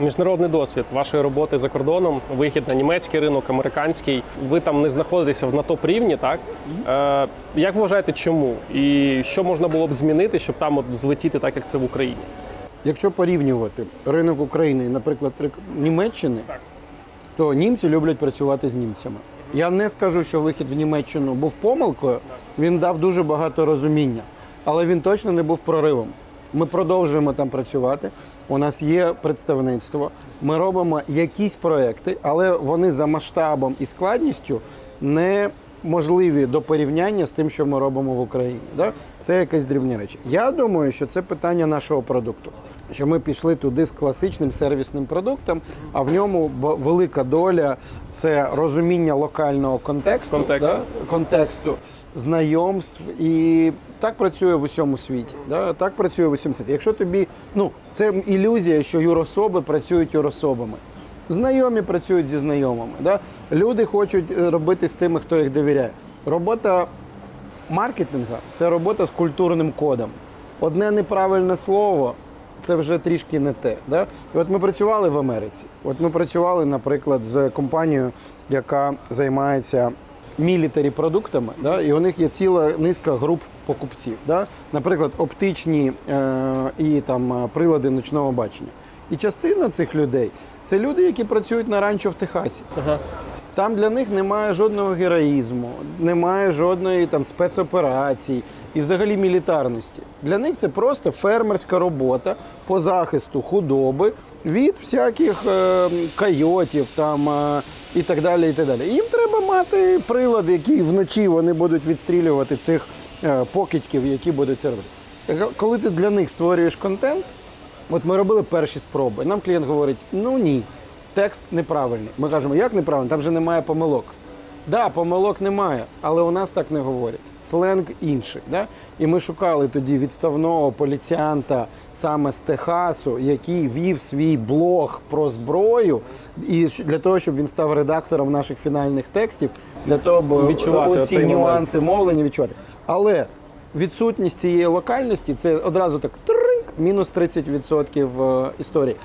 Міжнародний досвід вашої роботи за кордоном, вихід на німецький ринок, американський. Ви там не знаходитеся на топ рівні, так? Е, як вважаєте, чому? І що можна було б змінити, щоб там от злетіти так, як це в Україні? Якщо порівнювати ринок України наприклад, Німеччини, Так. то німці люблять працювати з німцями. Я не скажу, що вихід в Німеччину був помилкою. Він дав дуже багато розуміння, але він точно не був проривом. Ми продовжуємо там працювати. У нас є представництво. Ми робимо якісь проекти, але вони за масштабом і складністю не можливі до порівняння з тим, що ми робимо в Україні. Да? Це якісь дрібні речі. Я думаю, що це питання нашого продукту. Що ми пішли туди з класичним сервісним продуктом, а в ньому велика доля це розуміння локального контексту, Контексту. Да? контексту, знайомств і так працює в усьому світі. Да? Так працює в усьому світі. Якщо тобі, ну це ілюзія, що юрособи працюють юрособами. Знайомі працюють зі знайомими. Да? Люди хочуть е, робити з тими, хто їх довіряє. Робота маркетинга це робота з культурним кодом. Одне неправильне слово це вже трішки не те. Да? І от ми працювали в Америці. От ми працювали, наприклад, з компанією, яка займається мілітарі продуктами, да? і у них є ціла низка груп покупців. Да? Наприклад, оптичні е- і там е, прилади ночного бачення. І частина цих людей це люди, які працюють на ранчо в Техасі. Ага. Там для них немає жодного героїзму, немає жодної там спецоперацій і взагалі мілітарності. Для них це просто фермерська робота по захисту худоби від всяких е, койотів там е, і так далі. І так далі. Їм треба мати прилад, який вночі вони будуть відстрілювати цих е, покидьків, які будуть це робити. Коли ти для них створюєш контент, От ми робили перші спроби. Нам клієнт говорить: ну ні, текст неправильний. Ми кажемо, як неправильний? Там вже немає помилок. Да, помилок немає, але у нас так не говорять. Сленг інший. Да? І ми шукали тоді відставного поліціанта саме з Техасу, який вів свій блог про зброю, і для того, щоб він став редактором наших фінальних текстів, для того, бо Відчувати оці нюанси мовлення відчувати. Але відсутність цієї локальності це одразу так тринк, мінус 30% історії.